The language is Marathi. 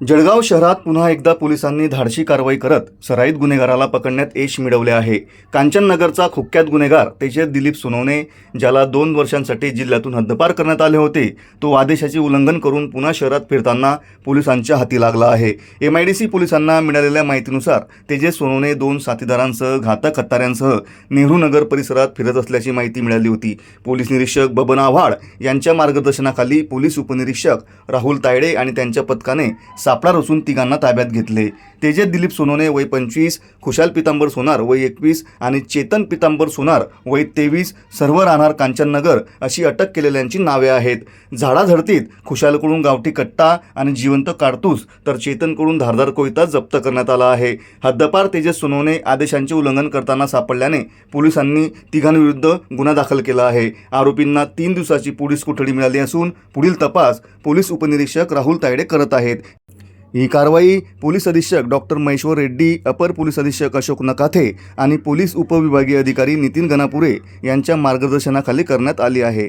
जळगाव शहरात पुन्हा एकदा पोलिसांनी धाडशी कारवाई करत सराईत गुन्हेगाराला पकडण्यात यश मिळवले आहे. कांचननगरचा खुक्यात गुन्हेगार तेजस दिलीप सोनवणे ज्याला दोन वर्षांसाठी जिल्ह्यातून हद्दपार करण्यात आले होते तो आदेशाचे उल्लंघन करून पुन्हा शहरात फिरताना पोलिसांच्या हाती लागला आहे. एम आय डी सी पोलिसांना मिळालेल्या माहितीनुसार तेजस सोनवणे दोन साथीदारांसह घातक हत्यारांसह नेहरू नगर परिसरात फिरत असल्याची माहिती मिळाली होती. पोलीस निरीक्षक बबन आव्हाड यांच्या मार्गदर्शनाखाली पोलीस उपनिरीक्षक राहुल तायडे आणि त्यांच्या पथकाने सापळा रचून तिघांना ताब्यात घेतले. तेजस दिलीप सोनोने वय पंचवीस खुशाल पितांबर सोनार वय एकवीस आणि चेतन पितांबर सोनार वय तेवीस सर्व राहणार कांचननगर अशी अटक केलेल्यांची नावे आहेत. झाडाझडतीत खुशालकडून गावठी कट्टा आणि जिवंत काडतूस तर चेतनकडून धारदार कोयता जप्त करण्यात आला आहे. हद्दपार तेजस सोनोने आदेशांचे उल्लंघन करताना सापडल्याने पोलिसांनी तिघांविरुद्ध गुन्हा दाखल केला आहे. आरोपींना तीन दिवसाची पोलीस कोठडी मिळाली असून पुढील तपास पोलीस उपनिरीक्षक राहुल तायडे करत आहेत. ही कारवाई पोलीस अधीक्षक डॉक्टर महेश्वर रेड्डी अपर पोलीस अधीक्षक अशोक नकाथे आणि पोलीस उपविभागीय अधिकारी नितीन गणापुरे यांच्या मार्गदर्शनाखाली करण्यात आली आहे.